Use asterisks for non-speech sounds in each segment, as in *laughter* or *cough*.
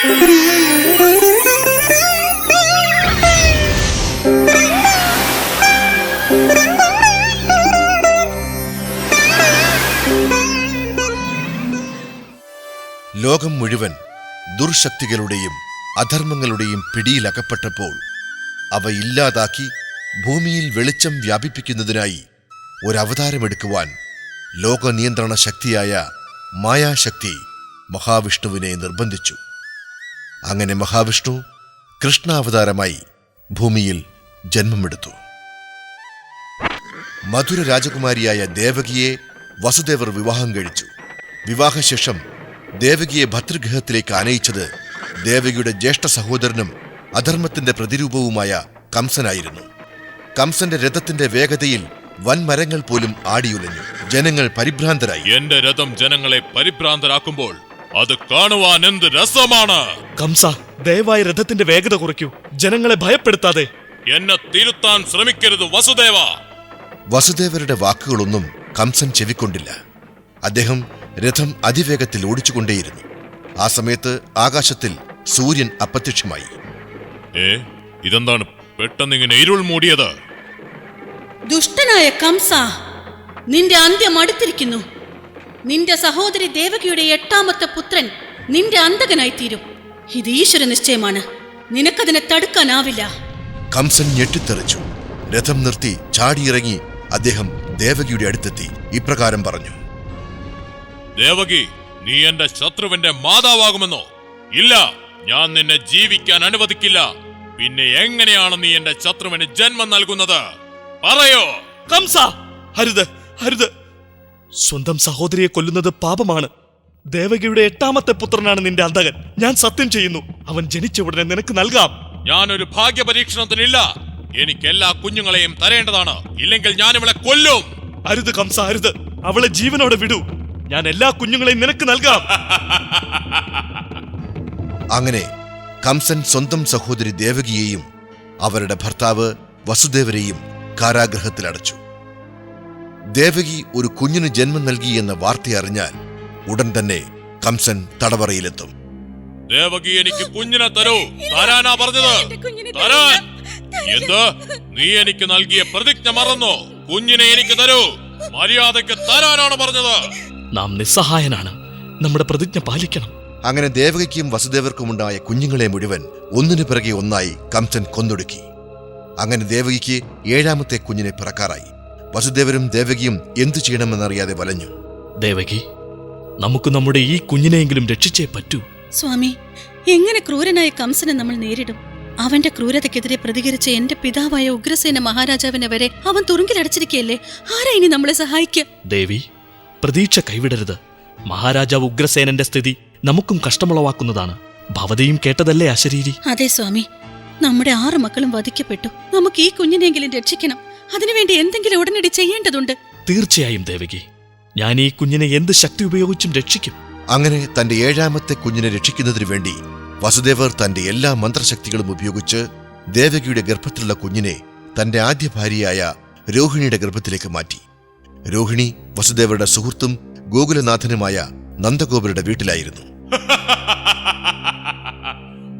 ലോകം മുഴുവൻ ദുർശക്തികളുടെയും അധർമ്മങ്ങളുടെയും പിടിയിലകപ്പെട്ടപ്പോൾ അവ ഇല്ലാതാക്കി ഭൂമിയിൽ വെളിച്ചം വ്യാപിപ്പിക്കുന്നതിനായി ഒരവതാരമെടുക്കുവാൻ ലോകനിയന്ത്രണ ശക്തിയായ മായാശക്തി മഹാവിഷ്ണുവിനെ നിർബന്ധിച്ചു. അങ്ങനെ മഹാവിഷ്ണു കൃഷ്ണാവതാരമായി ഭൂമിയിൽ ജന്മമെടുത്തു. മധുര രാജകുമാരിയായ ദേവകിയെ വസുദേവർ വിവാഹം കഴിച്ചു. വിവാഹശേഷം ദേവകിയെ ഭർതൃഗൃഹത്തിലേക്ക് ആനയിച്ചത് ദേവകിയുടെ ജ്യേഷ്ഠ സഹോദരനും അധർമ്മത്തിന്റെ പ്രതിരൂപവുമായ കംസനായിരുന്നു. കംസന്റെ രഥത്തിന്റെ വേഗതയിൽ വൻമരങ്ങൾ പോലും ആടിയുലഞ്ഞു. ജനങ്ങൾ പരിഭ്രാന്തരായി. എന്റെ രഥം ജനങ്ങളെ പരിഭ്രാന്തരാക്കുമ്പോൾ അത് കാണുവാൻ എന്ത് രസമാണ്? കംസ ദയവായി രഥത്തിന്റെ വേഗത കുറയ്ക്കൂ. ജനങ്ങളെ ഭയപ്പെടുത്താതെ. എന്നെ തിരുത്താൻ ശ്രമിക്കരുത് വസുദേവ. വസുദേവരുടെ വാക്കുകളൊന്നും കംസൻ ചെവിക്കൊണ്ടില്ല. അദ്ദേഹം രഥം അതിവേഗത്തിൽ ഓടിച്ചുകൊണ്ടേയിരുന്നു. ആ സമയത്ത് ആകാശത്തിൽ സൂര്യൻ അപ്രത്യക്ഷമായി. ഏ ഇതെന്താണ്? പെട്ടെന്ന് ഇങ്ങനെ ഇരുൾ മൂടിയത്? ദുഷ്ടനായ കംസ നിന്റെ അന്ത്യം അടുത്തിരിക്കുന്നു. നിന്റെ സഹോദരി ദേവകിയുടെ എട്ടാമത്തെ പുത്രൻ നിന്റെ അന്തകനായി തീരും ഇത് ഈശ്വര നിശ്ചയമാണ്. നിനക്കതിനെ തടുക്കാനാവില്ല. കംസൻ ഞെട്ടിത്തെറിച്ചു. രഥം നിർത്തി ചാടിയിറങ്ങി അദ്ദേഹം ദേവകിയുടെ അടുത്തെത്തി. ഇപ്രകാരം പറഞ്ഞു. ദേവകി നീ എന്റെ ശത്രുവിന്റെ മാതാവാകുമെന്നോ? ഇല്ല ഞാൻ നിന്നെ ജീവിക്കാൻ അനുവദിക്കില്ല. പിന്നെ എങ്ങനെയാണ് നീ എന്റെ ശത്രുവിന് ജന്മം നൽകുന്നത്? പറയോ? കംസ ഹരിത് അരുത് സ്വന്തം സഹോദരിയെ കൊല്ലുന്നത് പാപമാണ്. ദേവകിയുടെ എട്ടാമത്തെ പുത്രനാണ് നിന്റെ അന്തകൻ ഞാൻ സത്യം ചെയ്യുന്നു. അവൻ ജനിച്ച ഉടനെ നിനക്ക് നൽകാം. ഞാനൊരു ഭാഗ്യ പരീക്ഷണത്തിനില്ല എനിക്ക് എല്ലാ കുഞ്ഞുങ്ങളെയും തരേണ്ടതാണ്. ഇല്ലെങ്കിൽ ഞാൻ ഇവളെ കൊല്ലും. അരുത് കംസ അരുത്. അവളെ ജീവനോടെ വിടൂ. ഞാൻ എല്ലാ കുഞ്ഞുങ്ങളെയും നിനക്ക് നൽകാം. *laughs* അങ്ങനെ കംസൻ സ്വന്തം സഹോദരി ദേവകിയെയും അവരുടെ ഭർത്താവ് വസുദേവരെയും കാരാഗ്രഹത്തിൽ അടച്ചു ദേവകി ഒരു കുഞ്ഞിന് ജന്മം നൽകി എന്ന വാർത്ത അറിഞ്ഞാൽ ഉടൻ തന്നെ കംസൻ തടവറയിലെത്തും. ദേവകി എനിക്ക് കുഞ്ഞിനെ തരൂ. തരാനാ പറഞ്ഞത്. തരാൻ. എന്ത്? നീ എനിക്ക് നൽകിയ പ്രതിജ്ഞ മറന്നോ. കുഞ്ഞിനെ എനിക്ക് തരൂ. മര്യാദയ്ക്ക് തരാനാണ് പറഞ്ഞത്. നാം നിസ്സഹായനാണ്. നമ്മുടെ പ്രതിജ്ഞ പാലിക്കണം. അങ്ങനെ ദേവകിക്കും വസുദേവർക്കുമുണ്ടായ കുഞ്ഞുങ്ങളെ മുഴുവൻ ഒന്നിനു പിറകെ ഒന്നായി കംസൻ കൊന്നൊടുക്കി. അങ്ങനെ ദേവകിക്ക് ഏഴാമത്തെ കുഞ്ഞിനെ പിറക്കാറായി. വസുദേവരും ദേവകിയും എന്തു ചെയ്യണമെന്നറിയാതെ വലഞ്ഞു. ദേവകി നമുക്ക് നമ്മുടെ ഈ കുഞ്ഞിനെയെങ്കിലും രക്ഷിച്ചേ പറ്റൂ. സ്വാമി എങ്ങനെ ക്രൂരനായ കംസനെ നമ്മൾ നേരിടും? അവന്റെ ക്രൂരതയ്ക്കെതിരെ പ്രതികരിച്ച എന്റെ പിതാവായ ഉഗ്രസേന മഹാരാജാവിനെ വരെ അവൻ തുറുങ്കിലടച്ചിരിക്കുകയല്ലേ ആരാ ഇനി നമ്മളെ സഹായിക്കുക ദേവി പ്രതീക്ഷ കൈവിടരുത്. മഹാരാജാവ് ഉഗ്രസേനന്റെ സ്ഥിതി നമുക്കും കഷ്ടമുളവാക്കുന്നതാണ്. ഭവതിയും കേട്ടതല്ലേ അശരീരി? അതെ സ്വാമി നമ്മുടെ ആറ് മക്കളും വധിക്കപ്പെട്ടു. നമുക്ക് ഈ കുഞ്ഞിനെങ്കിലും രക്ഷിക്കണം. അതിനുവേണ്ടി എന്തെങ്കിലും ഉടനടി ചെയ്യേണ്ടതുണ്ട്? തീർച്ചയായും ദേവകി. ഞാൻ ഈ കുഞ്ഞിനെ എന്ത് ശക്തി ഉപയോഗിച്ചും രക്ഷിക്കും. അങ്ങനെ തന്റെ ഏഴാമത്തെ കുഞ്ഞിനെ രക്ഷിക്കുന്നതിനു വേണ്ടി വസുദേവർ തന്റെ എല്ലാ മന്ത്രശക്തികളും ഉപയോഗിച്ച് ദേവകിയുടെ ഗർഭത്തിലുള്ള കുഞ്ഞിനെ തന്റെ ആദ്യ ഭാര്യയായ രോഹിണിയുടെ ഗർഭത്തിലേക്ക് മാറ്റി. രോഹിണി വസുദേവരുടെ സുഹൃത്തും ഗോകുലനാഥനുമായ നന്ദഗോപരുടെ വീട്ടിലായിരുന്നു. *laughs*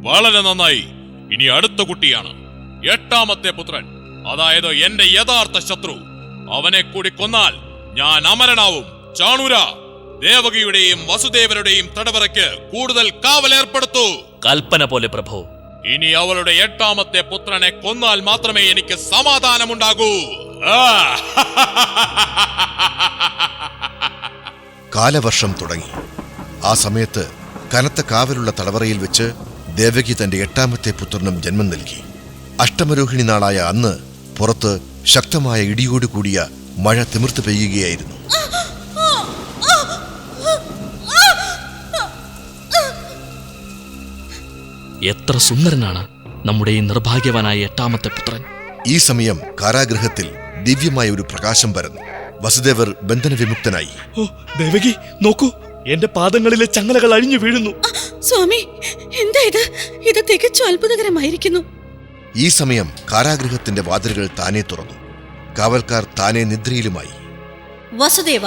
വളരെ നന്നായി. ഇനി അടുത്ത കുട്ടിയാണ്. എട്ടാമത്തെ പുത്രൻ. അതായത് എന്റെ യഥാർത്ഥ ശത്രു. അവനെ കൂടി കൊന്നാൽ ഞാൻ അമരനാവും. ചാണൂര ദേവകിയുടെയും വസുദേവരുടെയും തടവറയ്ക്ക് കൂടുതൽ കാവൽ കാവലേർപ്പെടുത്തൂ കൽപ്പന പോലെ പ്രഭു. ഇനി അവളുടെ എട്ടാമത്തെ പുത്രനെ കൊന്നാൽ മാത്രമേ എനിക്ക് സമാധാനമുണ്ടാകൂ. കാലവർഷം തുടങ്ങി. ആ സമയത്ത് കനത്ത കാവലുള്ള തടവറയിൽ വെച്ച് ദേവകി തന്റെ എട്ടാമത്തെ പുത്രനും ജന്മം നൽകി. അഷ്ടമരോഹിണി നാളായ അന്ന് പുറത്ത് ശക്തമായ ഇടിയോട് കൂടിയ മഴ തിമിർത്ത് പെയ്യുകയായിരുന്നു. എത്ര സുന്ദരനാണ് നമ്മുടെ ഈ നിർഭാഗ്യവാനായ എട്ടാമത്തെ പുത്രൻ. ഈ സമയം കാരാഗ്രഹത്തിൽ ദിവ്യമായ ഒരു പ്രകാശം പരന്നു. വസുദേവർ ബന്ധനവിമുക്തനായി ഓ ദേവകി നോക്കൂ. എന്റെ പാദങ്ങളിലെ ചങ്ങലകൾ അഴിഞ്ഞു വീഴുന്നു. സ്വാമി എന്താ ഇത്? ഇത് തികച്ചും അത്ഭുതകരമായിരിക്കുന്നു. ഈ സമയം കാരാഗൃഹത്തിന്റെ വാതിലുകൾ താനെ തുറന്നു. കാവൽക്കാർ താനെ നിദ്രയിലുമായി. വസുദേവ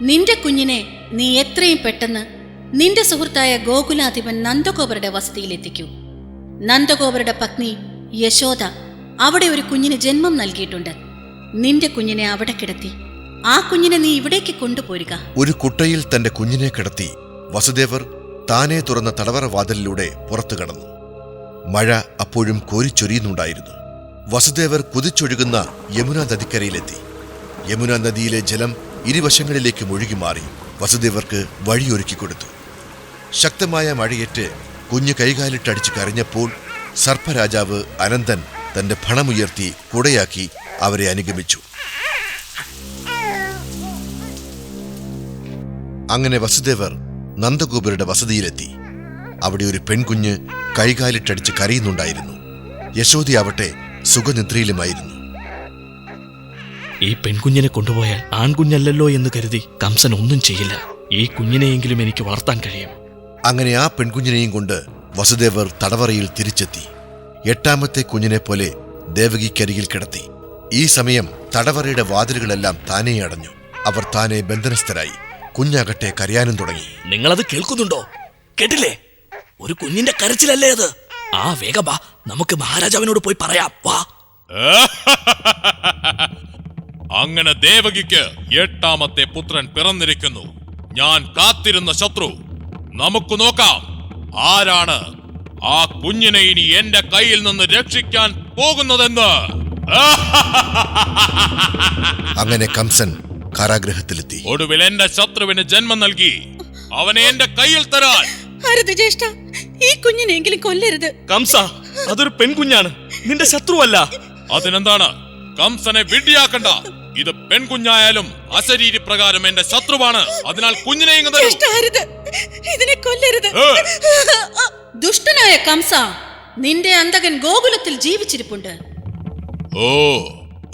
നിന്റെ കുഞ്ഞിനെ നീ എത്രയും പെട്ടെന്ന് നിന്റെ സുഹൃത്തായ ഗോകുലാധിപൻ നന്ദഗോപരുടെ വസതിയിലെത്തിക്കൂ. നന്ദഗോപരുടെ പത്നി യശോദ അവിടെ ഒരു കുഞ്ഞിന് ജന്മം നൽകിയിട്ടുണ്ട്. നിന്റെ കുഞ്ഞിനെ അവിടെ കിടത്തി ആ കുഞ്ഞിനെ നീ ഇവിടേക്ക് കൊണ്ടുപോരുക. ഒരു കുട്ടയിൽ തന്റെ കുഞ്ഞിനെ കിടത്തി വസുദേവർ താനെ തുറന്ന തടവറ വാതിലിലൂടെ പുറത്തു കടന്നു. മഴ അപ്പോഴും കോരിച്ചൊരിയുന്നുണ്ടായിരുന്നു. വസുദേവർ കുതിച്ചൊഴുകുന്ന യമുന നദിക്കരയിലെത്തി. യമുന നദിയിലെ ജലം ഇരുവശങ്ങളിലേക്ക് ഒഴുകി മാറി വസുദേവർക്ക് വഴിയൊരുക്കി കൊടുത്തു. ശക്തമായ മഴയേറ്റ് കുഞ്ഞ് കൈകാലിട്ടടിച്ച് കരഞ്ഞപ്പോൾ സർപ്പരാജാവ് അനന്തൻ തന്റെ ഭണമുയർത്തി കുടയാക്കി അവരെ അനുഗമിച്ചു. അങ്ങനെ വസുദേവർ നന്ദഗോപുരുടെ വസതിയിലെത്തി. അവിടെ ഒരു പെൺകുഞ്ഞ് കൈകാലിട്ടടിച്ച് കരയുന്നുണ്ടായിരുന്നു. യശോദി ആവട്ടെ സുഖനിദ്രയിലുമായിരുന്നു. ഈ പെൺകുഞ്ഞിനെ കൊണ്ടുപോയാൽ ആൺകുഞ്ഞല്ലല്ലോ എന്ന് കരുതി കംസൻ ഒന്നും ചെയ്യില്ല. ഈ കുഞ്ഞിനെയെങ്കിലും എനിക്ക് വളർത്താൻ കഴിയും. അങ്ങനെ ആ പെൺകുഞ്ഞിനെയും കൊണ്ട് വസുദേവർ തടവറയിൽ തിരിച്ചെത്തി. എട്ടാമത്തെ കുഞ്ഞിനെ പോലെ ദേവകിക്കരികിൽ കിടത്തി. ഈ സമയം തടവറയുടെ വാതിലുകളെല്ലാം താനേ അടഞ്ഞു. അവർ താനെ ബന്ധനസ്ഥരായി. കുഞ്ഞാകട്ടെ കരയാനും തുടങ്ങി. നിങ്ങളത് കേൾക്കുന്നുണ്ടോ? കേട്ടില്ലേ? ഒരു കുഞ്ഞിന്റെ കരച്ചിലല്ലേ അത്? ആ വേഗം വാ. നമുക്ക് മഹാരാജാവിനോട് പോയി പറയാം. വാ. *laughs* അങ്ങനെ ദേവകിക്ക് എട്ടാമത്തെ പുത്രൻ പിറന്നിരിക്കുന്നു. ഞാൻ കാത്തിരുന്ന ശത്രു. നമുക്ക് നോക്കാം. ആരാണ് ആ കുഞ്ഞിനെ ഇനി എന്റെ കയ്യിൽ നിന്ന് രക്ഷിക്കാൻ പോകുന്നതെന്ന്? *laughs* അങ്ങനെ കംസൻ കാരാഗ്രഹത്തിലെത്തി. ഒടുവിൽ എന്റെ ശത്രുവിന് ജന്മം നൽകി. അവനെ എന്റെ കയ്യിൽ തരാൻ. ജ്യേഷ്ഠ ഈ കുഞ്ഞിനെങ്കിലും കൊല്ലരുത്. കംസ അതൊരു പെൺകുഞ്ഞാണ്. നിന്റെ ശത്രുവല്ല. അതിനെന്താണ്? കംസനെ വിഡ്ഢിയാക്കണ്ട. ഇത് പെൺകുഞ്ഞായാലും അശരീരി പ്രകാരം എന്റെ ശത്രുവാണ്. അതിനാൽ കുഞ്ഞിനെ ഇതിനെ കൊല്ലരുത്. ദുഷ്ടനായ കംസ നിന്റെ അന്തകൻ ഗോകുലത്തിൽ ജീവിച്ചിരിപ്പുണ്ട്. ഓ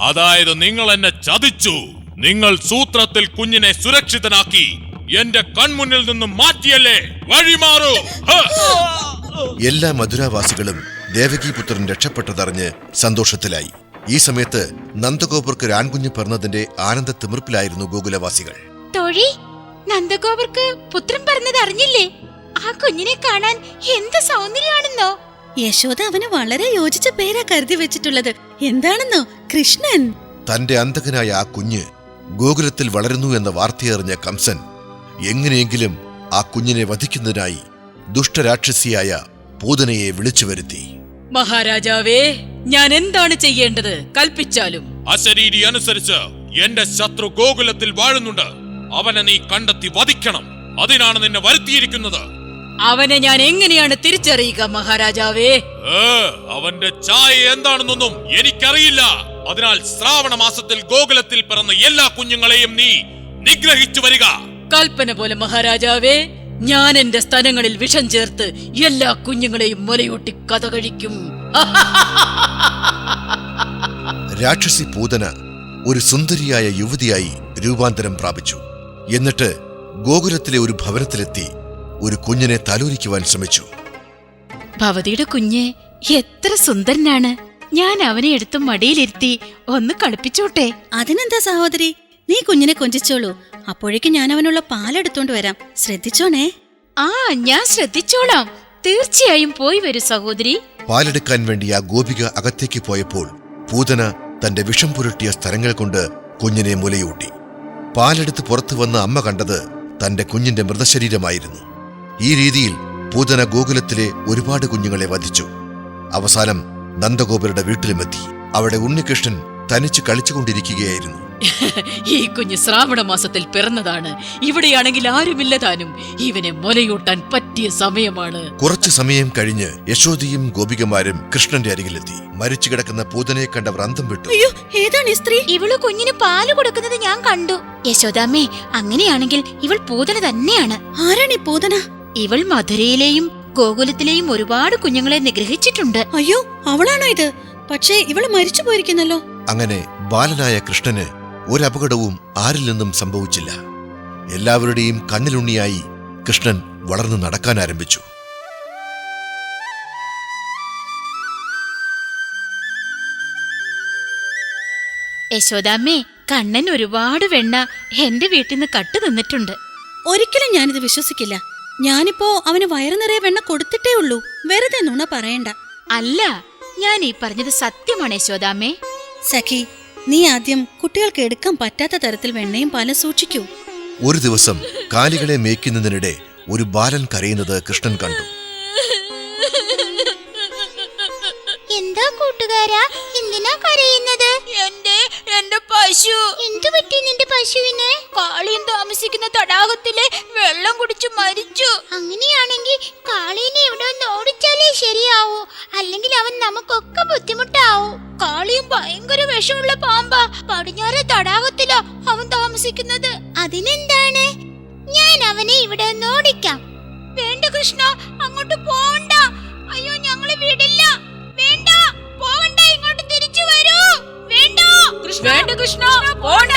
അതായത് നിങ്ങൾ എന്നെ ചതിച്ചു. നിങ്ങൾ സൂത്രത്തിൽ കുഞ്ഞിനെ സുരക്ഷിതനാക്കി. എന്റെ കൺമുന്നിൽ നിന്ന് മാറ്റിയല്ലേ? വഴിമാറൂ! എല്ലാ മധുരാവാസികളും ദേവകീപുത്രൻ രക്ഷപ്പെട്ടതറിഞ്ഞ് സന്തോഷത്തിലായി. ഈ സമയത്ത് നന്ദഗോപുർക്ക് ഒരു ആൺകുഞ്ഞ് പിറന്നതിന്റെ ആനന്ദ തിമിർപ്പിലായിരുന്നു ഗോകുലവാസികൾ. തൊഴി നന്ദഗോപർക്ക് പുത്രൻ പറഞ്ഞത് അറിഞ്ഞില്ലേ? ആ കുഞ്ഞിനെ കാണാൻ എന്ത് സൗന്ദര്യമാണെന്നോ? യശോദ അവന് വളരെ യോജിച്ച പേരാ കരുതി വെച്ചിട്ടുള്ളത്. എന്താണെന്നോ കൃഷ്ണൻ? തന്റെ അന്തകനായ ആ കുഞ്ഞ് ഗോകുലത്തിൽ വളരുന്നു എന്ന വാർത്തയറിഞ്ഞ കംസൻ എങ്ങനെയെങ്കിലും ആ കുഞ്ഞിനെ വധിക്കുന്നതിനായി ദുഷ്ടരാക്ഷസിയായ പൂതനയെ വിളിച്ചു വരുത്തി. മഹാരാജാവേ ഞാൻ എന്താണ് ചെയ്യേണ്ടത്? കൽപ്പിച്ചാലും. അശരീരി അനുസരിച്ച് എന്റെ ശത്രു ഗോകുലത്തിൽ വാഴുന്നുണ്ട്. അവനെ നീ കണ്ടെത്തി വധിക്കണം. അതിനാണ് നിന്നെ വരുത്തിയിരിക്കുന്നത്. അവനെ ഞാൻ എങ്ങനെയാണ് തിരിച്ചറിയുക മഹാരാജാവേ? അവന്റെ ചായ എന്താണെന്നൊന്നും എനിക്കറിയില്ല. അതിനാൽ ശ്രാവണ മാസത്തിൽ ഗോകുലത്തിൽ പിറന്ന എല്ലാ കുഞ്ഞുങ്ങളെയും നീ നിഗ്രഹിച്ചു വരിക. കൽപ്പന പോലെ മഹാരാജാവേ ഞാൻ എന്റെ സ്ഥലങ്ങളിൽ വിഷം ചേർത്ത് എല്ലാ കുഞ്ഞുങ്ങളെയും മുലയൂട്ടി കഥ കഴിക്കും. രാക്ഷസി പൂതന ഒരു സുന്ദരിയായ യുവതിയായി രൂപാന്തരം പ്രാപിച്ചു. എന്നിട്ട് ഗോകുലത്തിലെ ഒരു ഭവനത്തിലെത്തി ഒരു കുഞ്ഞിനെ തലോരിക്കുവാൻ ശ്രമിച്ചു. ഭവതിയുടെ കുഞ്ഞ് എത്ര സുന്ദരനാണ്. ഞാൻ അവനെ എടുത്ത് മടിയിലിരുത്തി ഒന്ന് കളിപ്പിച്ചോട്ടെ. അതിനെന്താ സഹോദരി? നീ കുഞ്ഞിനെ കൊഞ്ചിച്ചോളൂ. അപ്പോഴേക്കും ഞാൻ അവനുള്ള പാലെടുത്തോണ്ട് വരാം. ശ്രദ്ധിച്ചോണേ. ആ ഞാൻ ശ്രദ്ധിച്ചോളാം. തീർച്ചയായും പോയി വരൂ സഹോദരി. പാലെടുക്കാൻ വേണ്ടി ആ ഗോപിക അകത്തേക്ക് പോയപ്പോൾ പൂതന തന്റെ വിഷം പുരട്ടിയ സ്ഥലങ്ങൾ കൊണ്ട് കുഞ്ഞിനെ മുലയൂട്ടി. പാലെടുത്ത് പുറത്തു വന്ന അമ്മ കണ്ടത് തന്റെ കുഞ്ഞിന്റെ മൃതശരീരമായിരുന്നു. ഈ രീതിയിൽ പൂതന ഗോകുലത്തിലെ ഒരുപാട് കുഞ്ഞുങ്ങളെ വധിച്ചു. അവസാനം നന്ദഗോപുരുടെ വീട്ടിലുമെത്തി. അവിടെ ഉണ്ണികൃഷ്ണൻ തനിച്ച് കളിച്ചുകൊണ്ടിരിക്കുകയായിരുന്നു. *laughs* ഈ കുഞ്ഞ് ശ്രാവണ മാസത്തിൽ പിറന്നതാണ്. ഇവിടെയാണെങ്കിൽ ആരുമില്ല താനും ഇവനെ മുലയൂട്ടാൻ പറ്റിയ സമയമാണ്. കുറച്ചു സമയം കഴിഞ്ഞ് യശോദിയും ഗോപികമാരും കൃഷ്ണന്റെ അരികിലെത്തി. മരിച്ചു കിടക്കുന്ന പൂതനെ കണ്ടവർ അന്തം വിട്ടു. അയ്യോ ഏതാണ് ഈ സ്ത്രീ? ഇവൾ കുഞ്ഞിന് പാൽ കൊടുക്കുന്നത് ഞാൻ കണ്ടു. യശോദാമ്മേ അങ്ങനെയാണെങ്കിൽ ഇവൾ പൂതന തന്നെയാണ്. ആരാണ് ഈ പൂതന? ഇവൾ മധുരയിലെയും ഗോകുലത്തിലെയും ഒരുപാട് കുഞ്ഞുങ്ങളെ നിഗ്രഹിച്ചിട്ടുണ്ട്. അയ്യോ അവളാണോ ഇത്? പക്ഷേ ഇവൾ മരിച്ചു പോയിരിക്കുന്നല്ലോ അങ്ങനെ ബാലനായ കൃഷ്ണന് ഒരപകടവും ആരിൽ നിന്നും സംഭവിച്ചില്ല. എല്ലാവരുടെയും കണ്ണിലുണ്ണിയായി കൃഷ്ണൻ വളർന്നു നടക്കാൻ ആരംഭിച്ചു. യശോദാമ്മേ കണ്ണൻ ഒരുപാട് വെണ്ണ എന്റെ വീട്ടിൽ നിന്ന് കട്ടു നിന്നിട്ടുണ്ട്. ഒരിക്കലും ഞാനിത് വിശ്വസിക്കില്ല. ഞാനിപ്പോ അവന് വയറു നിറയെ വെണ്ണ കൊടുത്തിട്ടേ ഉള്ളൂ. വെറുതെ നുണ പറയണ്ട. അല്ല ഞാൻ ഈ പറഞ്ഞത് സത്യമാണ് യശോദാമ്മേ സഖി നീ ആദ്യം കുട്ടികൾക്ക് എടുക്കാൻ പറ്റാത്ത തരത്തിൽ വെണ്ണയും പാലും സൂക്ഷിക്കൂ. ഒരു ദിവസം കാലികളെ മേയ്ക്കുന്നതിനിടെ ഒരു ബാലൻ കരയുന്നത് കൃഷ്ണൻ കണ്ടു. എന്താ കൂട്ടുകാരാ? എന്തിനാ കരയുന്നത്? എന്റെ എന്റെ പശു. എന്തു പറ്റി നിന്റെ പശുവിന്? കാളിയും താമസിക്കുന്ന തടാകത്തിലെ വെള്ളം കുടിച്ചു മരിച്ചു. അങ്ങനെയാണെങ്കിൽ കാളീനെ ഇവിടെ ഒന്ന് ഓടിച്ചാലേ ശരിയാവൂ. അല്ലെങ്കിൽ അവൻ നമുക്കൊക്കെ ബുദ്ധിമുട്ടാവും. കാളിയും ഭയങ്കര വിഷമുള്ള പാമ്പാ. പടിഞ്ഞാറെ തടാകത്തിലാ അവൻ താമസിക്കുന്നത്. അതിനെന്താണ്? ഞാൻ അവനെ ഇവിടെ ഓടിക്കാം. വേണ്ട കൃഷ്ണ അങ്ങോട്ട് പോണ്ട. അയ്യോ ഞങ്ങളെ വിടില്ല. വേണ്ട പോകണ്ട ഇങ്ങോട്ട് തിരിച്ചു വരൂ. വേണ്ട. വേണ്ട കൃഷ്ണ പോണ്ട.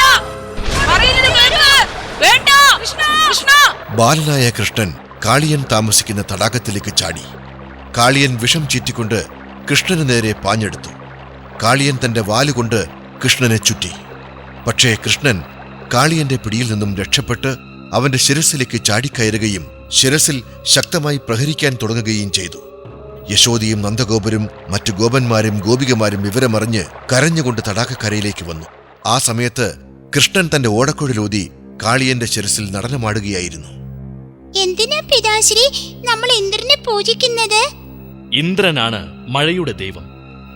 വേണ്ട കൃഷ്ണ. ബാലനായ കൃഷ്ണൻ കാളിയൻ താമസിക്കുന്ന തടാകത്തിലേക്ക് ചാടി. കാളിയൻ വിഷം ചീറ്റിക്കൊണ്ട് കൃഷ്ണന് നേരെ പാഞ്ഞെടുത്തു. കാളിയൻ തന്റെ വാലുകൊണ്ട് കൃഷ്ണനെ ചുറ്റി. പക്ഷേ കൃഷ്ണൻ കാളിയന്റെ പിടിയിൽ നിന്നും രക്ഷപ്പെട്ട് അവന്റെ ശിരസിലേക്ക് ചാടിക്കയറുകയും ശിരസിൽ ശക്തമായി പ്രഹരിക്കാൻ തുടങ്ങുകയും ചെയ്തു. യശോദിയും നന്ദഗോപരും മറ്റു ഗോപന്മാരും ഗോപികമാരും വിവരമറിഞ്ഞ് കരഞ്ഞുകൊണ്ട് തടാകക്കരയിലേക്ക് വന്നു. ആ സമയത്ത് കൃഷ്ണൻ തന്റെ ഓടക്കുഴലൂതി കാളിയന്റെ ശിരസിൽ നടനമാടുകയായിരുന്നു. എന്തിനാ പിതാശ്രീ നമ്മൾ ഇന്ദ്രനെ പൂജിക്കുന്നത്? ഇന്ദ്രനാണ് മഴയുടെ ദൈവം.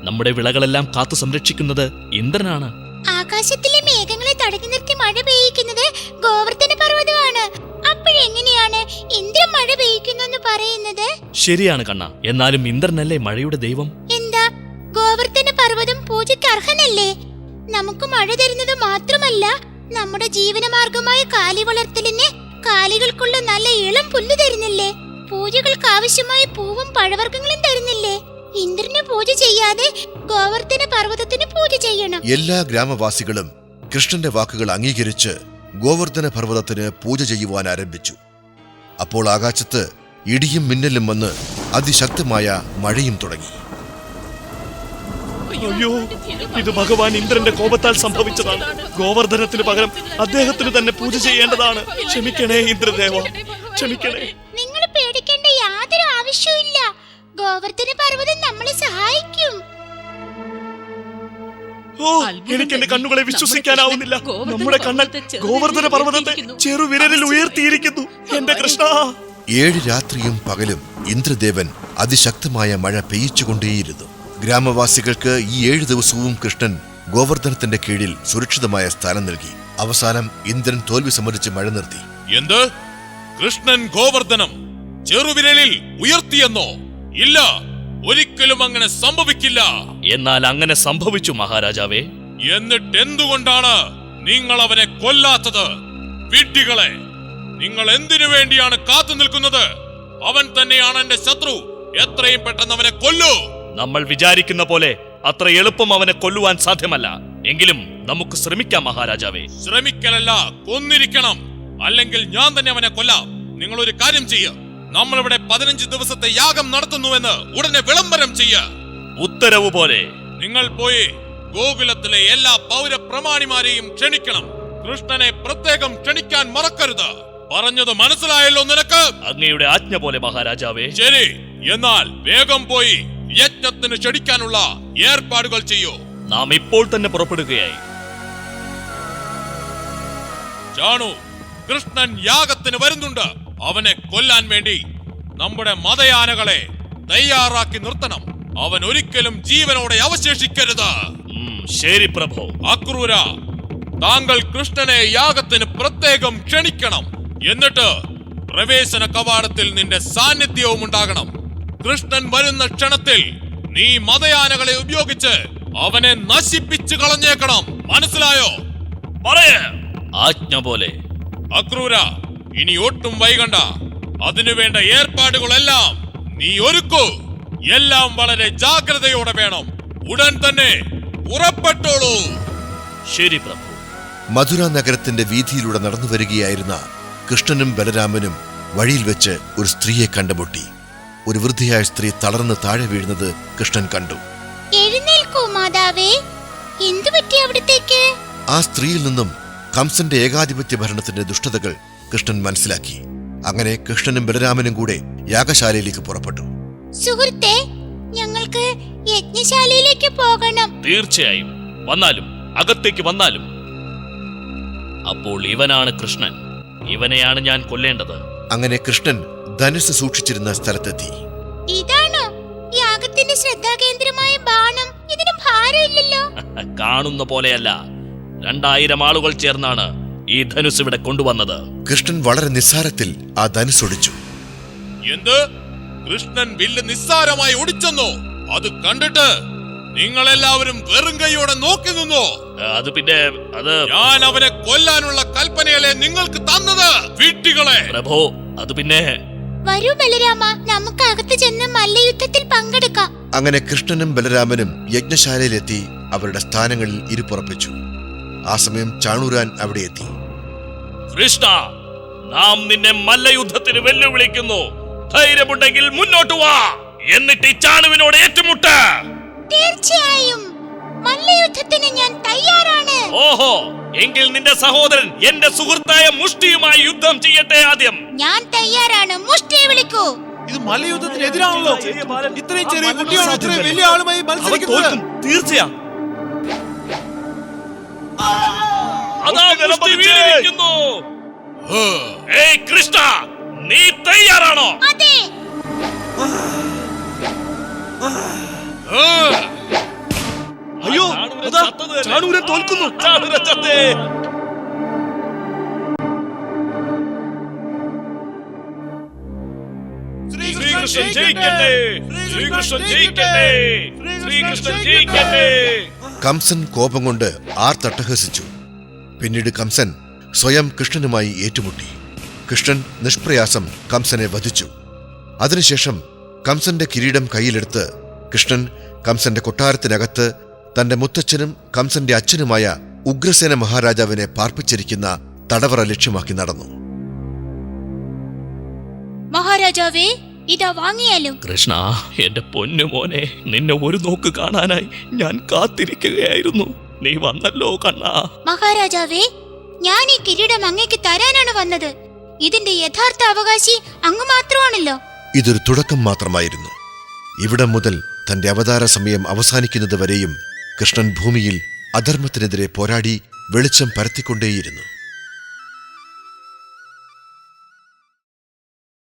നമ്മുടെ വിളകളെല്ലാം കാത്തു സംരക്ഷിക്കുന്നത് ഇന്ദ്രനാണ്. ആകാശത്തിലെ മേഘങ്ങളെ തടഞ്ഞു നിർത്തി മഴ പെയ്യിക്കുന്നത് ഗോവർദ്ധന പർവതമാണ്. അപ്പോഴെങ്ങനെയാണ് ഇന്ദ്രൻ മഴ പെയ്യിക്കുന്നു പറയുന്നത്? ശരിയാണ് കണ്ണ. എന്നാലും ഇന്ദ്രനല്ലേ മഴയുടെ ദൈവം? എന്താ? ഗോവർദ്ധന പർവതം പൂജയ്ക്ക് അർഹനല്ലേ? നമുക്ക് മഴ തരുന്നത് മാത്രമല്ല നമ്മുടെ ജീവനമാർഗമായ കാലി വളർത്തലിന് കാലികൾക്കുള്ള നല്ല ഇളം പുല്ല് തരുന്നില്ലേ? പൂജകൾക്ക് ആവശ്യമായ പൂവും പഴവർഗങ്ങളും തരുന്നില്ലേ? ഇന്ദ്രന് പൂജ ചെയ്യാതെ ഗോവർദ്ധന പർവതത്തിന് പൂജ ചെയ്യണം. എല്ലാ ഗ്രാമവാസികളും കൃഷ്ണന്റെ വാക്കുകൾ അംഗീകരിച്ച് ഗോവർദ്ധന പർവതത്തിന് പൂജ ചെയ്യുവാൻ ആരംഭിച്ചു. അപ്പോൾ ആകാശത്ത് ഇടിയും മിന്നലും വന്ന് അതിശക്തമായ മഴയും തുടങ്ങി. അയ്യോ ഇത് ഭഗവാൻ ഇന്ദ്രന്റെ കോപത്താൽ സംഭവിച്ചതാണ്. ഗോവർദ്ധനത്തിന് പകരം അദ്ദേഹത്തിന് തന്നെ പൂജ ചെയ്യേണ്ടതാണ്. ക്ഷമിക്കണേ ഇന്ദ്രദേവ. ക്ഷമിക്കണേ. ഗോവർദ്ധന പർവതം നമ്മളെ സഹായിക്കും. ഓ എനിക്ക് എന്റെ കണ്ണുകളെ വിശ്വസിക്കാനാവുന്നില്ല. നമ്മുടെ കണ്ണൻ ഗോവർദ്ധന പർവതത്തെ ചെറുവിരലിൽ ഉയർത്തിയിരിക്കുന്നു. എന്റെ കൃഷ്ണ. ഏഴ് രാത്രിയും പകലും ഇന്ദ്രദേവൻ അതിശക്തമായ മഴ പെയ്യിച്ചുകൊണ്ടേയിരുന്നു. ഗ്രാമവാസികൾക്ക് ഈ ഏഴ് ദിവസവും കൃഷ്ണൻ ഗോവർദ്ധനത്തിന്റെ കീഴിൽ സുരക്ഷിതമായ സ്ഥാനം നൽകി. അവസാനം ഇന്ദ്രൻ തോൽവി സമ്മതിച്ച് മഴ നിർത്തി. എന്ത്? കൃഷ്ണൻ ഗോവർദ്ധനം ചെറുവിരലിൽ ഉയർത്തിയെന്നോ? ഇല്ല. ഒരിക്കലും അങ്ങനെ സംഭവിക്കില്ല. എന്നാൽ അങ്ങനെ സംഭവിച്ചു മഹാരാജാവേ. എന്നിട്ട് എന്തുകൊണ്ടാണ് നിങ്ങൾ അവനെ കൊല്ലാത്തത്? വിഡ്ഢികളെ നിങ്ങൾ എന്തിനു വേണ്ടിയാണ് കാത്തു നിൽക്കുന്നത്? അവൻ തന്നെയാണ് എന്റെ ശത്രു. എത്രയും പെട്ടെന്ന് അവനെ കൊല്ലൂ. നമ്മൾ വിചാരിക്കുന്ന പോലെ അത്ര എളുപ്പം അവനെ കൊല്ലുവാൻ സാധ്യമല്ല. എങ്കിലും നമുക്ക് ശ്രമിക്കാം മഹാരാജാവേ. ശ്രമിക്കലല്ല കൊന്നിരിക്കണം. അല്ലെങ്കിൽ ഞാൻ തന്നെ അവനെ കൊല്ലാം. നിങ്ങൾ ഒരു കാര്യം ചെയ്യ. നമ്മളിവിടെ പതിനഞ്ച് ദിവസത്തെ യാഗം നടത്തുന്നുവെന്ന് ഉടനെ വിളംബരം ചെയ്യ. ഉത്തരവ് പോലെ. നിങ്ങൾ പോയി ഗോകുലത്തിലെ എല്ലാ പൗരപ്രമാണിമാരെയും ക്ഷണിക്കണം. കൃഷ്ണനെ പ്രത്യേകം ക്ഷണിക്കാൻ മറക്കരുത്. പറഞ്ഞത് മനസ്സിലായല്ലോ നിനക്ക്? അങ്ങയുടെ ആജ്ഞ പോലെ മഹാരാജാവേ. ശരി എന്നാൽ വേഗം പോയി യജ്ഞത്തിന് ക്ഷണിക്കാനുള്ള ഏർപ്പാടുകൾ ചെയ്യൂ. നാം ഇപ്പോൾ തന്നെ പുറപ്പെടുകയായി. ചാണു കൃഷ്ണൻ യാഗത്തിന് വരുന്നുണ്ട്. അവനെ കൊല്ലാൻ വേണ്ടി നമ്മുടെ മതയാനകളെ തയ്യാറാക്കി നിർത്തണം. അവൻ ഒരിക്കലും ജീവനോടെ അവശേഷിക്കരുത്. ശരി പ്രഭു. അക്രൂര താങ്കൾ കൃഷ്ണനെ യാഗത്തിന് പ്രത്യേകം ക്ഷണിക്കണം. എന്നിട്ട് പ്രവേശന കവാടത്തിൽ നിന്റെ സാന്നിധ്യവും ഉണ്ടാകണം. കൃഷ്ണൻ വരുന്ന ക്ഷണത്തിൽ നീ മതയാനകളെ ഉപയോഗിച്ച് അവനെ നശിപ്പിച്ചു കളഞ്ഞേക്കണം. മനസ്സിലായോ? പറയേ. ആജ്ഞ പോലെ. അക്രൂര ഇനി ഒട്ടും വൈകണ്ട. അതിനുവേണ്ട ഏർപ്പാടുകളെല്ലാം നീ ഒരുക്കൂ. എല്ലാം വളരെ ജാഗ്രതയോടെ വേണം. ഉടൻ തന്നെ പുറപ്പെട്ടോളൂ. ശരി പ്രഭു. മധുര നഗരത്തിന്റെ വീതിയിലൂടെ നടന്നു വരികയായിരുന്ന കൃഷ്ണനും ബലരാമനും വഴിയിൽ വെച്ച് ഒരു സ്ത്രീയെ കണ്ടുമുട്ടി. ഒരു വൃദ്ധയായ സ്ത്രീ തളർന്ന് താഴെ വീഴുന്നത് കൃഷ്ണൻ കണ്ടു. എഴുന്നേൽക്കൂ മാതാവേ. എന്തു പറ്റി അവിടത്തേക്ക്? ആ സ്ത്രീയിൽ നിന്നും കംസന്റെ ഏകാധിപത്യ ഭരണത്തിന്റെ ദുഷ്ടതകൾ കൃഷ്ണൻ മനസ്സിലാക്കി. അങ്ങനെ കൃഷ്ണനും ബലരാമനും കൂടെ യാഗശാലയിലേക്ക് പുറപ്പെട്ടു. സുഹൃത്തെ ഞങ്ങൾക്ക് യജ്ഞശാലയിലേക്ക് പോകണം. തീർച്ചയായും. വന്നാലും അകത്തേക്ക് വന്നാലും. അപ്പോൾ ഇവനാണ് കൃഷ്ണൻ. ഇവനെയാണ് ഞാൻ കൊല്ലേണ്ടത്. അങ്ങനെ കൃഷ്ണൻ ധനുസ് സൂക്ഷിച്ചിരുന്ന സ്ഥലത്തെത്തി. ഇതാണോ? യാഗത്തിന്റെ ശ്രദ്ധാകേന്ദ്രമായ ബാണം. ഇതിന് ഭാരമില്ലല്ലോ. *laughs* കാണുന്ന പോലെയല്ല. രണ്ടായിരം ആളുകൾ ചേർന്നാണ് ഈ ധനുസ് ഇവിടെ കൊണ്ടുവന്നത്. കൃഷ്ണൻ വളരെ നിസ്സാരത്തിൽ ആ ധനുസ് ഒടിച്ചു. എന്ത്? കൃഷ്ണൻ വില്ല് നിസ്സാരമായി ഒടിച്ചെന്നോ? അത് കണ്ടിട്ട് നിങ്ങളെല്ലാവരും വെറും കൈയോടെ നോക്കി നിന്നോ? അത് പിന്നെ അത് ഞാൻ അവനെ കൊല്ലാനുള്ള കൽപ്പനയല്ലേ നിങ്ങൾക്ക് തന്നത്? വീട്ടികളെ പ്രഭോ അത് പിന്നെ വരൂ ബലരാമ നമുക്ക് അകത്ത് ചെന്ന് മല്ലയുദ്ധത്തിൽ പങ്കെടുക്കാം. അങ്ങനെ കൃഷ്ണനും ബലരാമനും യജ്ഞശാലയിലെത്തി അവരുടെ സ്ഥാനങ്ങളിൽ ഇരുപ്പുറപ്പിച്ചു ആ സമയം ചാണൂരാൻ അവിടെ എത്തി. കൃഷ്ണ നാം നിന്നെ മല്ലയുദ്ധത്തിന് വെല്ലുവിളിക്കുന്നു. ധൈര്യമുണ്ടെങ്കിൽ മുന്നോട്ട് വാ എന്നിട്ട് ഈ ചാണുവിനോട് ഏറ്റുമുട്ട. തീർച്ചയായും. മല്ലയുദ്ധത്തിന് ഞാൻ തയ്യാറാണ്. ഓഹോ എങ്കിൽ നിന്റെ സഹോദരൻ എന്റെ സുഹൃത്തായ മുഷ്ടിയുമായി യുദ്ധം ചെയ്യട്ടെ ആദ്യം. ഞാൻ തയ്യാറാണ്. മുഷ്ടിയെ വിളിക്കൂ. ഇത് മലയുദ്ധത്തിനെതിരാണല്ലോ ഇത്രയും ചെറിയ കുട്ടിയാണ് ഇത്രയും വലിയ ആളുമായി മത്സരിക്കുന്നത്. തീർച്ചയാ. ഏയ് കൃഷ്ണ നീ തയ്യാറാണോ. അയ്യോ ചാണൂരൻ തോൽക്കുന്നു. ചാണൂരൻ ചത്തേ. ശ്രീകൃഷ്ണൻ ജയിക്കട്ടെ. ശ്രീകൃഷ്ണൻ ജയിക്കട്ടെ. ശ്രീകൃഷ്ണൻ ജയിക്കട്ടെ. കംസൻ കോപം കൊണ്ട് ആർ തട്ടഹസിച്ചു. പിന്നീട് കംസൻ സ്വയം കൃഷ്ണനുമായി ഏറ്റുമുട്ടി. കൃഷ്ണൻ നിഷ്പ്രയാസം കംസനെ വധിച്ചു. അതിനുശേഷം കംസന്റെ കിരീടം കയ്യിലെടുത്ത് കൃഷ്ണൻ കംസന്റെ കൊട്ടാരത്തിനകത്ത് തന്റെ മുത്തച്ഛനും കംസന്റെ അച്ഛനുമായ ഉഗ്രസേന മഹാരാജാവിനെ പാർപ്പിച്ചിരിക്കുന്ന തടവറ ലക്ഷ്യമാക്കി നടന്നു. മഹാരാജാവേ ഇതാ വാങ്ങിയാലും? കൃഷ്ണ എന്റെ പൊന്നു മോനെ നിന്നെ ഒരു നോക്ക് കാണാനായി ഞാൻ കാത്തിരിക്കുകയായിരുന്നു. നീ വന്നല്ലോ കണ്ണാ. മഹാരാജാവേ ഞാൻ ഈ കിരീടം അങ്ങേക്ക് തരാനാണ് വന്നത്. ഇതിന്റെ യഥാർത്ഥ അവകാശി അങ്ങ് മാത്രമാണല്ലോ. ഇതൊരു തുടക്കം മാത്രമായിരുന്നു. ഇവിടം മുതൽ തന്റെ അവതാര സമയം അവസാനിക്കുന്നത് വരെയും കൃഷ്ണൻ ഭൂമിയിൽ അധർമ്മത്തിനെതിരെ പോരാടി വെളിച്ചം പരത്തിക്കൊണ്ടേയിരുന്നു.